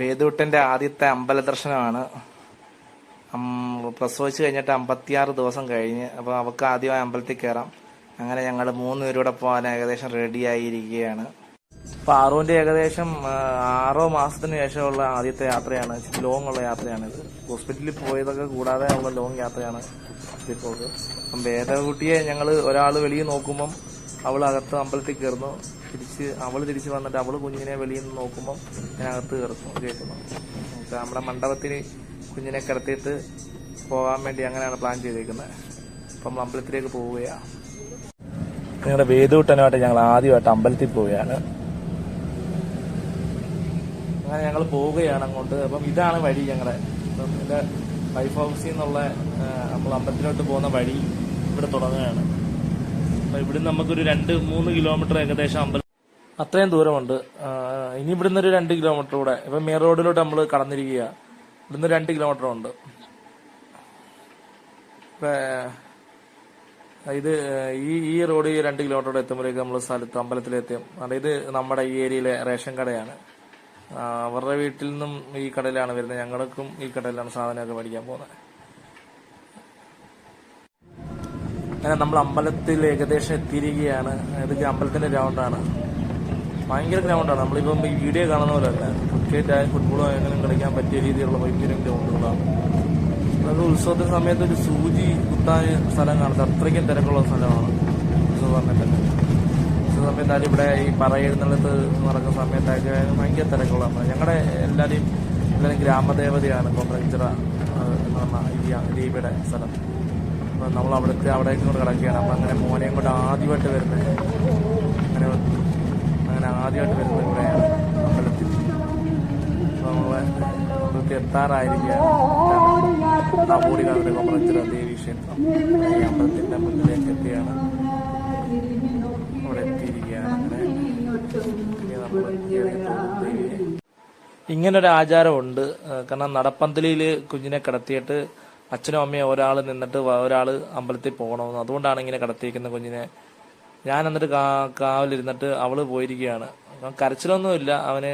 വേദൂട്ടന്റെ ആദ്യത്തെ അമ്പല ദർശനമാണ്. പ്രസവിച്ചു കഴിഞ്ഞിട്ട് അമ്പത്തിയാറ് ദിവസം കഴിഞ്ഞ് അപ്പോൾ അവൾക്ക് ആദ്യമായി അമ്പലത്തിൽ കയറാം അങ്ങനെ ഞങ്ങൾ മൂന്ന് പേരൂടെ പോകാൻ ഏകദേശം റെഡിയായിരിക്കുകയാണ് അപ്പോൾ ആറുവിന്റെ ഏകദേശം ആറോ മാസത്തിന് ശേഷമുള്ള ആദ്യത്തെ യാത്രയാണ്. ലോങ് ഉള്ള യാത്രയാണിത് ഹോസ്പിറ്റലിൽ പോയതൊക്കെ കൂടാതെ ഉള്ള ലോങ് യാത്രയാണ് ഇപ്പോൾ അപ്പം വേദകുട്ടിയെ ഞങ്ങൾ ഒരാൾ വെളിയിൽ നോക്കുമ്പം അവൾ അകത്ത് അമ്പലത്തിൽ കയറുന്നു തിരിച്ച് അവൾ തിരിച്ച് വന്നിട്ട് അവൾ കുഞ്ഞിനെ വെളിയിൽ നിന്ന് നോക്കുമ്പോൾ ഞാൻ അകത്ത് കയറുന്നു കേൾക്കുന്നു. നമ്മുടെ മണ്ഡപത്തിൽ കുഞ്ഞിനെ കിടത്തിയിട്ട് പോകാൻ വേണ്ടി അങ്ങനെയാണ് പ്ലാൻ ചെയ്തേക്കുന്നത് അപ്പം നമ്മൾ അമ്പലത്തിലേക്ക് പോവുകയാണ് നിങ്ങളുടെ വേദൂട്ടനുമായിട്ട് ഞങ്ങൾ ആദ്യമായിട്ട് അമ്പലത്തിൽ പോവുകയാണ്. അങ്ങനെ ഞങ്ങൾ പോവുകയാണ് അങ്ങോട്ട്. അപ്പം ഇതാണ് വഴി ഞങ്ങളുടെ എന്റെ വൈഫ് ഹൗസിൽ നിന്നുള്ള നമ്മൾ അമ്പലത്തിലോട്ട് പോകുന്ന വഴി ഇവിടെ തുടങ്ങുകയാണ്. അപ്പം ഇവിടുന്ന് നമുക്കൊരു രണ്ട് മൂന്ന് കിലോമീറ്റർ ഏകദേശം അമ്പലം അത്രയും ദൂരമുണ്ട്. ഇനി ഇവിടുന്ന് ഒരു രണ്ട് കിലോമീറ്റർ കൂടെ. ഇപ്പൊ മെയിൻ റോഡിലോട്ട് നമ്മൾ കടന്നിരിക്കുക. ഇവിടുന്ന് രണ്ട് കിലോമീറ്റർ ഉണ്ട്. ഇത് ഈ ഈ റോഡ് രണ്ട് കിലോമീറ്റർ എത്തുമ്പോഴേക്ക് നമ്മൾ സ്ഥലത്ത് അമ്പലത്തിലെത്തും. അതായത് നമ്മുടെ ഈ ഏരിയയിലെ റേഷൻ കടയാണ്. അവരുടെ വീട്ടിൽ നിന്നും ഈ കടയിലാണ് വരുന്നത്. ഞങ്ങൾക്കും ഈ കടയിലാണ് സാധനമൊക്കെ മേടിക്കാൻ പോകുന്നത്. അങ്ങനെ നമ്മൾ അമ്പലത്തിൽ ഏകദേശം എത്തിയിരിക്കുകയാണ്. ഇത് അമ്പലത്തിന്റെ ഗ്രൗണ്ടാണ് ഭയങ്കര ഗ്രൗണ്ടാണ്. നമ്മളിപ്പം ഈ വീഡിയോ കാണുന്ന പോലെ അല്ല. ക്രിക്കറ്റ് ആയാലും ഫുട്ബോളോ എങ്ങനെ കളിക്കാൻ പറ്റിയ രീതിയിലുള്ള ഭയങ്കര ഗ്രൗണ്ടുകളാണ്. അത് ഉത്സവത്തിന്റെ സമയത്ത് ഒരു സൂചി കുത്താൻ സ്ഥലം കാണുന്നത്. അത്രയ്ക്കും തിരക്കുള്ള സ്ഥലമാണ് ഉത്സവം സമയത്തൊക്കെ ഉത്സവ സമയത്തായാലും ഇവിടെ ഈ പറയെഴുന്നള്ളത്ത് നടക്കുന്ന സമയത്തൊക്കെ ഭയങ്കര തിരക്കുള്ള ഞങ്ങളുടെ എല്ലാവരെയും എല്ലാവരും ഗ്രാമദേവതയാണ്. കൊമ്പ്രച്ചിറ എന്ന് പറഞ്ഞ ദീപയുടെ സ്ഥലം. നമ്മൾ അവിടുത്തെ അവിടേക്കും കൂടെ കിടക്കുകയാണ്. അപ്പം അങ്ങനെ മോനെയും കൂടെ ആദ്യമായിട്ട് വരുന്നത്. അങ്ങനെ അങ്ങനെ ആദ്യമായിട്ട് വരുന്നത് ഇവിടെയാണ് അമ്പലത്തിൽ. അപ്പൊ നമ്മളെ അമ്പലത്തിൽ എത്താറായിരിക്കുകയാണ്. താമൂടി അമ്പലത്തിന്റെ മുന്നിലേക്ക് എത്തിയാണ്. അവിടെ ദേവിയെ. ഇങ്ങനൊരു ആചാരമുണ്ട്. കാരണം നടപ്പന്തലിയിൽ കുഞ്ഞിനെ കിടത്തിയിട്ട് അച്ഛനും അമ്മയും ഒരാൾ നിന്നിട്ട് ഒരാൾ അമ്പലത്തിൽ പോകണമെന്ന്. അതുകൊണ്ടാണ് ഇങ്ങനെ കിടത്തിയിരിക്കുന്ന കുഞ്ഞിനെ ഞാൻ എന്നിട്ട് കാ കാവിലിരുന്നിട്ട് അവൾ പോയിരിക്കുകയാണ്. അവൻ കരച്ചിലൊന്നുമില്ല. അവന്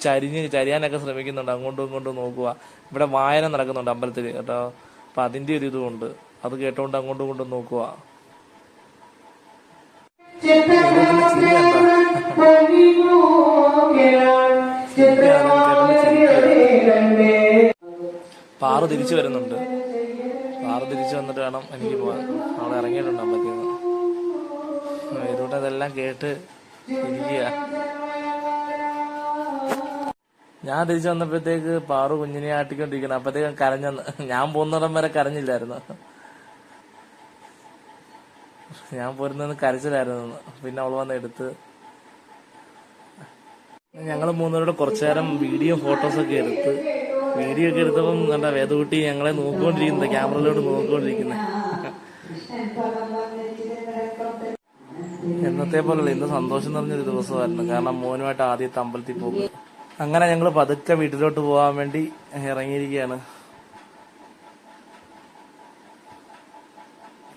ചരിഞ്ഞ് ചരിയാനൊക്കെ ശ്രമിക്കുന്നുണ്ട്. അങ്ങോട്ടും ഇങ്ങോട്ടും നോക്കുക. ഇവിടെ വായന നടക്കുന്നുണ്ട് അമ്പലത്തിൽ കേട്ടോ. അപ്പൊ അതിന്റെ ഒരു ഇതുമുണ്ട്. അത് കേട്ടോണ്ട് അങ്ങോട്ടും ഇങ്ങോട്ടും നോക്കുക. പാറ തിരിച്ചു വരുന്നുണ്ട്. പാറ തിരിച്ചു വന്നിട്ട് വേണം എനിക്ക് പോവാൻ. അവിടെ ഇറങ്ങിയിട്ടുണ്ട് അമ്പലത്തിൽ നിന്ന്. ഇതുകൊണ്ട് അതെല്ലാം കേട്ട് ഞാൻ തിരിച്ചു വന്നപ്പോഴത്തേക്ക് പാറു കുഞ്ഞിനെ ആട്ടിക്കൊണ്ടിരിക്കണം അപ്പത്തേക്കും കരഞ്ഞെന്ന് ഞാൻ പോകുന്നിടം വരെ കരഞ്ഞില്ലായിരുന്നു. ഞാൻ പോരുന്ന കരച്ചിലായിരുന്നു. പിന്നെ അവൾ വന്ന് എടുത്ത് ഞങ്ങൾ മൂന്നുപേരോട് കുറച്ചു നേരം വീഡിയോ ഫോട്ടോസൊക്കെ എടുത്ത് വീഡിയോ ഒക്കെ എടുത്തപ്പം വേദകുട്ടി ഞങ്ങളെ നോക്കിക്കൊണ്ടിരിക്കുന്നത് ക്യാമറയിലോട്ട് നോക്കിക്കൊണ്ടിരിക്കുന്നത് എന്നത്തെ പോലുള്ള ഇന്ന് സന്തോഷം നിറഞ്ഞൊരു ദിവസമായിരുന്നു. കാരണം മോനുമായിട്ട് ആദ്യത്തെ അമ്പലത്തിൽ പോകും അങ്ങനെ ഞങ്ങൾ പതുക്കെ വീട്ടിലോട്ട് പോകാൻ വേണ്ടി ഇറങ്ങിയിരിക്കുകയാണ്.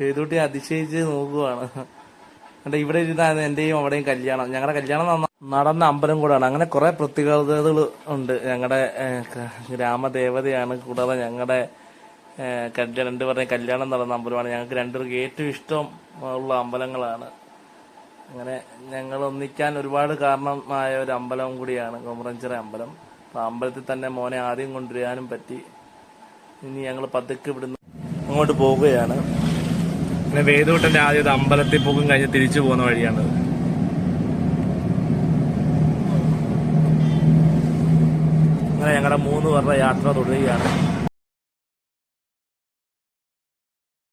വേദൂട്ടി അതിശയിച്ച് നോക്കുവാണ്. എന്നിട്ട് ഇവിടെ ഇരുന്നാണ് എന്റെയും അവിടെയും കല്യാണം. ഞങ്ങളുടെ കല്യാണം നടന്ന- നടന്ന അമ്പലം കൂടാണ്. അങ്ങനെ കുറെ പ്രത്യേകതകൾ ഉണ്ട്. ഞങ്ങളുടെ ഗ്രാമദേവതയാണ് കൂടാതെ ഞങ്ങളുടെ കല്യാണം രണ്ടുപേരുടെയും കല്യാണം നടന്ന അമ്പലമാണ്. ഞങ്ങൾക്ക് രണ്ടുപേർക്ക് ഏറ്റവും ഇഷ്ടം ഉള്ള അമ്പലങ്ങളാണ്. അങ്ങനെ ഞങ്ങൾ ഒന്നിക്കാൻ ഒരുപാട് കാരണമായ ഒരു അമ്പലം കൂടിയാണ് കൊമറഞ്ചിറ അമ്പലം. അപ്പൊ അമ്പലത്തിൽ തന്നെ മോനെ ആദ്യം കൊണ്ടുവരാനും പറ്റി. ഇനി ഞങ്ങൾ പതുക്കെ ഇവിടുന്ന് അങ്ങോട്ട് പോവുകയാണ്. പിന്നെ വേദൂട്ടന്റെ ആദ്യത്തെ അമ്പലത്തിൽ പോകും കഴിഞ്ഞ് തിരിച്ചു പോകുന്ന വഴിയാണ്. അങ്ങനെ ഞങ്ങളുടെ മൂന്ന് പേരുടെ യാത്ര തുടരുകയാണ്.